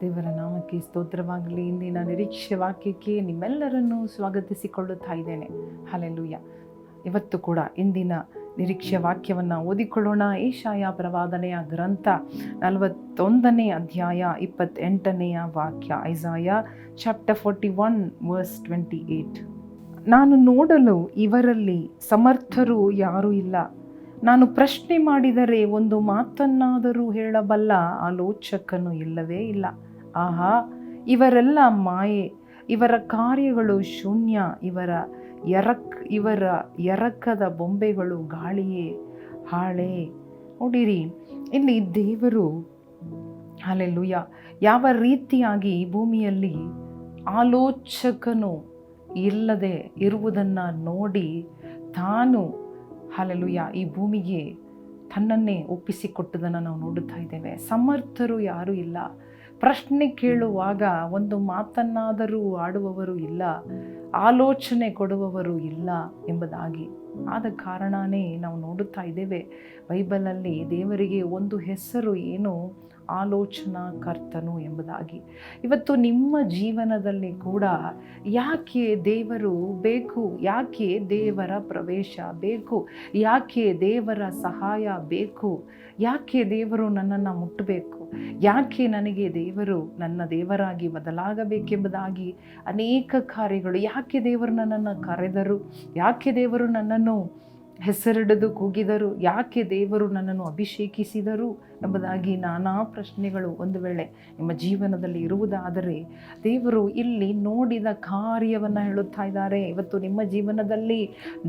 ದೇವರ ನಾಮಕ್ಕೆ ಸ್ತೋತ್ರವಾಗಲಿ. ಇಂದಿನ ನಿರೀಕ್ಷೆ ವಾಕ್ಯಕ್ಕೆ ನಿಮ್ಮೆಲ್ಲರನ್ನೂ ಸ್ವಾಗತಿಸಿಕೊಳ್ಳುತ್ತಾ ಇದ್ದೇನೆ. ಹಲೆಲುಯ್ಯ ಇವತ್ತು ಕೂಡ ಇಂದಿನ ನಿರೀಕ್ಷೆ ವಾಕ್ಯವನ್ನು ಓದಿಕೊಳ್ಳೋಣ. ಏಷಾಯ ಪ್ರವಾದನೆಯ ಗ್ರಂಥ ನಲವತ್ತೊಂದನೇ ಅಧ್ಯಾಯ ಇಪ್ಪತ್ತೆಂಟನೆಯ ವಾಕ್ಯ, Isaiah chapter forty one verse twenty eight ನಾನು ನೋಡಲು ಇವರಲ್ಲಿ ಸಮರ್ಥರು ಯಾರೂ ಇಲ್ಲ. ನಾನು ಪ್ರಶ್ನೆ ಮಾಡಿದರೆ ಒಂದು ಮಾತನ್ನಾದರೂ ಹೇಳಬಲ್ಲ ಆಲೋಚಕನು ಇಲ್ಲವೇ ಇಲ್ಲ. ಆಹಾ, ಇವರೆಲ್ಲ ಮಾಯೆ, ಇವರ ಕಾರ್ಯಗಳು ಶೂನ್ಯ, ಇವರ ಎರಕ್, ಇವರ ಎರಕದ ಬೊಂಬೆಗಳು ಗಾಳಿಯೇ, ಹಾಳೆ. ನೋಡಿರಿ, ಇಲ್ಲಿ ದೇವರು ಅಲ್ಲೆಲ್ಲೂಯ ಯಾವ ರೀತಿಯಾಗಿ ಈ ಭೂಮಿಯಲ್ಲಿ ಆಲೋಚಕನು ಇಲ್ಲದೆ ಇರುವುದನ್ನು ನೋಡಿ ತಾನು ಹಾಲೆಲುಯ್ಯ ಈ ಭೂಮಿಗೆ ತನ್ನನ್ನೇ ಒಪ್ಪಿಸಿಕೊಟ್ಟದನ್ನು ನಾವು ನೋಡುತ್ತಾ ಇದ್ದೇವೆ. ಸಮರ್ಥರು ಯಾರೂ ಇಲ್ಲ. ಪ್ರಶ್ನೆ ಕೇಳುವಾಗ ಒಂದು ಮಾತನ್ನಾದರೂ ಆಡುವವರು ಇಲ್ಲ, ಆಲೋಚನೆ ಕೊಡುವವರು ಇಲ್ಲ ಎಂಬುದಾಗಿ. ಆದ ಕಾರಣನೇ ನಾವು ನೋಡುತ್ತಾ ಇದ್ದೇವೆ, ಬೈಬಲಲ್ಲಿ ದೇವರಿಗೆ ಒಂದು ಹೆಸರು ಏನು? ಆಲೋಚನಾ ಕರ್ತನು ಎಂಬುದಾಗಿ. ಇವತ್ತು ನಿಮ್ಮ ಜೀವನದಲ್ಲಿ ಕೂಡ ಯಾಕೆ ದೇವರು ಬೇಕು? ಯಾಕೆ ದೇವರ ಪ್ರವೇಶ ಬೇಕು? ಯಾಕೆ ದೇವರ ಸಹಾಯ ಬೇಕು? ಯಾಕೆ ದೇವರು ನನ್ನನ್ನು ಮುಟ್ಟಬೇಕು? ಯಾಕೆ ನನಗೆ ದೇವರು ನನ್ನ ದೇವರಾಗಿ ಬದಲಾಗಬೇಕೆಂಬುದಾಗಿ ಅನೇಕ ಕಾರ್ಯಗಳು, ಯಾಕೆ ದೇವರು ನನ್ನನ್ನು ಕರೆದರು, ಯಾಕೆ ದೇವರು ನನ್ನನ್ನು ಹೆಸರಿಡದು ಕೂಗಿದರು, ಯಾಕೆ ದೇವರು ನನ್ನನ್ನು ಅಭಿಷೇಕಿಸಿದರು ಎಂಬುದಾಗಿ ನಾನಾ ಪ್ರಶ್ನೆಗಳು ಒಂದು ವೇಳೆ ನಿಮ್ಮ ಜೀವನದಲ್ಲಿ ಇರುವುದಾದರೆ ದೇವರು ಇಲ್ಲಿ ನೋಡಿದ ಕಾರ್ಯವನ್ನು ಹೇಳುತ್ತಾ ಇದ್ದಾರೆ. ಇವತ್ತು ನಿಮ್ಮ ಜೀವನದಲ್ಲಿ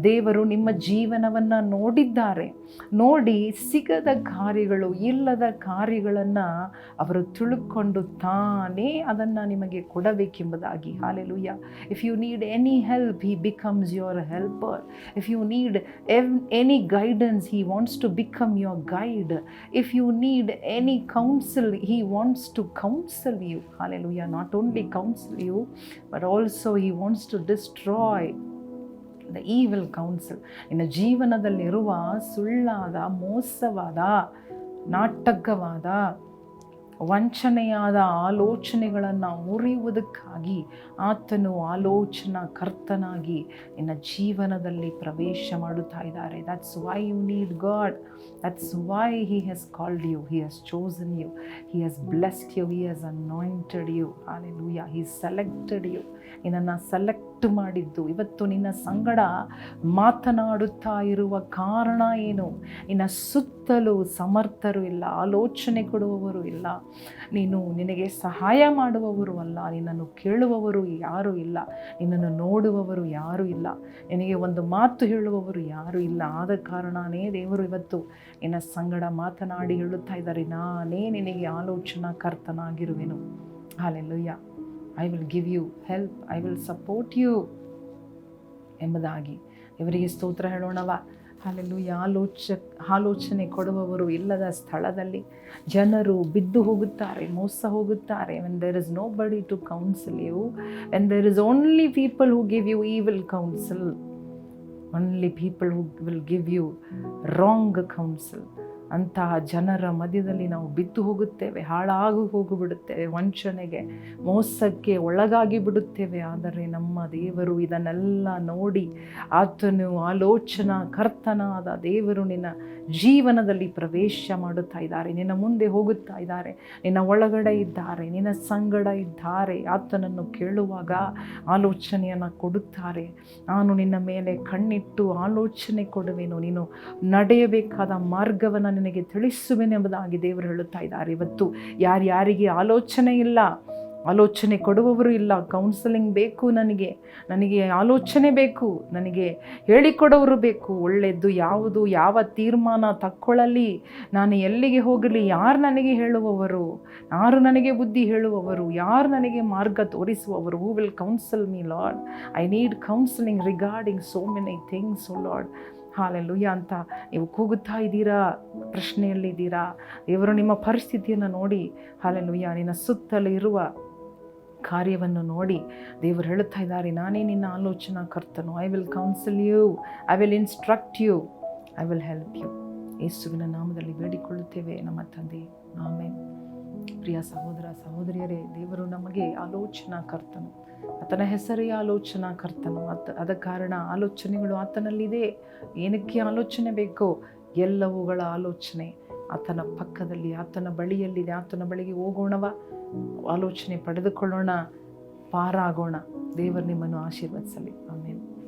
ದೇವರು ನಿಮ್ಮ ಜೀವನವನ್ನು ನೋಡಿದ್ದಾರೆ. ನೋಡಿ, ಸಿಗದ ಕಾರ್ಯಗಳು, ಇಲ್ಲದ ಕಾರ್ಯಗಳನ್ನು ಅವರು ತಿಳ್ಕೊಂಡು ತಾನೇ ಅದನ್ನು ನಿಮಗೆ ಕೊಡಬೇಕೆಂಬುದಾಗಿ. Hallelujah if you need any help he becomes your helper if you need ev any guidance he wants to become your guide if you need any counsel, He wants to counsel you. Hallelujah. Not only counsel you, but also He wants to destroy the evil council ನಿನ್ನ ಜೀವನದಲ್ಲಿರುವ ಸುಳ್ಳಾದ ಮೋಸವಾದ ನಾಟಕವಾದ ವಂಚನೆಯಾದ ಆಲೋಚನೆಗಳನ್ನು ಮುರಿಯುವುದಕ್ಕಾಗಿ ಆತನು ಆಲೋಚನಾ ಕರ್ತನಾಗಿ ನಿನ್ನ ಜೀವನದಲ್ಲಿ ಪ್ರವೇಶ ಮಾಡುತ್ತಾ ಇದ್ದಾರೆ. That's why you need God that's why he has called you he has chosen you he has blessed you he has anointed you hallelujah he selected you ನಿನ್ನನ್ನು ಸೆಲೆಕ್ಟ್ ಮಾಡಿದ್ದು. ಇವತ್ತು ನಿನ್ನ ಸಂಗಡ ಮಾತನಾಡುತ್ತಾ ಇರುವ ಕಾರಣ ಏನು? ನಿನ್ನ ಸುತ್ತಲೂ ಸಮರ್ಥರು ಇಲ್ಲ, ಆಲೋಚನೆ ಕೊಡುವವರು ಇಲ್ಲ. ನೀನು ನಿನಗೆ ಸಹಾಯ ಮಾಡುವವರು ಅಲ್ಲ, ನಿನ್ನನ್ನು ಕೇಳುವವರು ಯಾರೂ ಇಲ್ಲ, ನಿನ್ನನ್ನು ನೋಡುವವರು ಯಾರೂ ಇಲ್ಲ, ನಿನಗೆ ಒಂದು ಮಾತು ಹೇಳುವವರು ಯಾರೂ ಇಲ್ಲ. ಆದ ಕಾರಣನೇ ದೇವರು ಇವತ್ತು ನಿನ್ನ ಸಂಗಡ ಮಾತನಾಡಿ ಹೇಳುತ್ತಾ ಇದ್ದಾರೆ. ನಾನೇ ನಿನಗೆ ಆಲೋಚನಾ ಕರ್ತನಾಗಿರುವೆನು hallelujah I will give you help I will support you ಎಂಬುದಾಗಿ. ಇವರಿಗೆ ಸ್ತೋತ್ರ ಹೇಳೋಣವ. ಅಲ್ಲೆಲ್ಲೂ ಆಲೋಚ ಆಲೋಚನೆ ಕೊಡುವವರು ಇಲ್ಲದ ಸ್ಥಳದಲ್ಲಿ ಜನರು ಬಿದ್ದು ಹೋಗುತ್ತಾರೆ ಮೋಸ ಹೋಗುತ್ತಾರೆ. When there is nobody to counsel you when there is only people who give you evil counsel only people who will give you wrong counsel ಅಂತಹ ಜನರ ಮಧ್ಯದಲ್ಲಿ ನಾವು ಬಿದ್ದು ಹೋಗುತ್ತೇವೆ, ಹಾಳಾಗಿ ಹೋಗಿಬಿಡುತ್ತೇವೆ, ವಂಚನೆಗೆ, ಮೋಸಕ್ಕೆ ಒಳಗಾಗಿ ಬಿಡುತ್ತೇವೆ. ಆದರೆ ನಮ್ಮ ದೇವರು ಇದನ್ನೆಲ್ಲ ನೋಡಿ ಆತನು ಆಲೋಚನಾ ಕರ್ತನಾದ ದೇವರು ನಿನ್ನ ಜೀವನದಲ್ಲಿ ಪ್ರವೇಶ ಮಾಡುತ್ತಾ ಇದ್ದಾರೆ, ನಿನ್ನ ಮುಂದೆ ಹೋಗುತ್ತಾ ಇದ್ದಾರೆ, ನಿನ್ನ ಒಳಗಡೆ ಇದ್ದಾರೆ, ನಿನ್ನ ಸಂಗಡ ಇದ್ದಾರೆ. ಆತನನ್ನು ಕೇಳುವಾಗ ಆಲೋಚನೆಯನ್ನು ಕೊಡುತ್ತಾರೆ. ನಾನು ನಿನ್ನ ಮೇಲೆ ಕಣ್ಣಿಟ್ಟು ಆಲೋಚನೆ ಕೊಡುವೆನು. ನೀನು ನಡೆಯಬೇಕಾದ ಮಾರ್ಗವನ್ನು ನಿನಗೆ ತಿಳಿಸುವೆನೆಂಬುದಾಗಿ ದೇವರು ಹೇಳುತ್ತಾ ಇದ್ದಾರೆ. ಇವತ್ತು ಯಾರ್ಯಾರಿಗೆ ಆಲೋಚನೆ ಇಲ್ಲ ಆಲೋಚನೆ ಕೊಡುವವರು ಇಲ್ಲ ಕೌನ್ಸಲಿಂಗ್ ಬೇಕು ನನಗೆ ನನಗೆ ಆಲೋಚನೆ ಬೇಕು, ನನಗೆ ಹೇಳಿಕೊಡೋರು ಬೇಕು, ಒಳ್ಳೆಯದು ಯಾವುದು, ಯಾವ ತೀರ್ಮಾನ ತಕ್ಕೊಳ್ಳಲಿ, ನಾನು ಎಲ್ಲಿಗೆ ಹೋಗಲಿ, ಯಾರು ನನಗೆ ಹೇಳುವವರು, ಯಾರು ನನಗೆ ಬುದ್ಧಿ ಹೇಳುವವರು, ಯಾರು ನನಗೆ ಮಾರ್ಗ ತೋರಿಸುವವರು who will counsel me Lord I need counselling regarding so many things O Lord hallelujah ಅಂತ ನೀವು ಕೂಗುತ್ತಾ ಇದ್ದೀರಾ? ಪ್ರಶ್ನೆಯಲ್ಲಿದ್ದೀರಾ? ಇವರು ನಿಮ್ಮ ಪರಿಸ್ಥಿತಿಯನ್ನು ನೋಡಿ. ಹಾಲೆಲ್ಲೂಯ್ಯ ನಿನ್ನ ಸುತ್ತಲೂ ಇರುವ ಕಾರ್ಯವನ್ನು ನೋಡಿ ದೇವರು ಹೇಳುತ್ತಾ ಇದ್ದಾರೆ, ನಾನೇ ನಿನ್ನ ಆಲೋಚನಾ ಕರ್ತನು. I will counsel you I will instruct you I will help you ಯೇಸುವಿನ ನಾಮದಲ್ಲಿ ಬೇಡಿಕೊಳ್ಳುತ್ತೇವೆ ನಮ್ಮ ತಂದೆ. ಆಮೇಲೆ ಪ್ರಿಯ ಸಹೋದರ, ಸಹೋದರಿಯರೇ, ದೇವರು ನಮಗೆ ಆಲೋಚನಾ ಕರ್ತನು. ಆತನ ಹೆಸರೇ ಆಲೋಚನಾ ಕರ್ತನು. ಅದ ಕಾರಣ ಆಲೋಚನೆಗಳು ಆತನಲ್ಲಿದೆ. ಏನಕ್ಕೆ ಆಲೋಚನೆ ಬೇಕೋ? ಎಲ್ಲವುಗಳ ಆಲೋಚನೆ. ಆತನ ಪಕ್ಕದಲ್ಲಿ, ಆತನ ಬಳಿಯಲ್ಲಿದೆ. ಆತನ ಬಳಿಗೆ ಹೋಗೋಣವ. ಆಲೋಚನೆ ಪಡೆದುಕೊಳ್ಳೋಣ ಪಾರಾಗೋಣ. ದೇವರು ನಿಮ್ಮನ್ನು ಆಶೀರ್ವದಿಸಲಿ. ಆಮೇಲೆ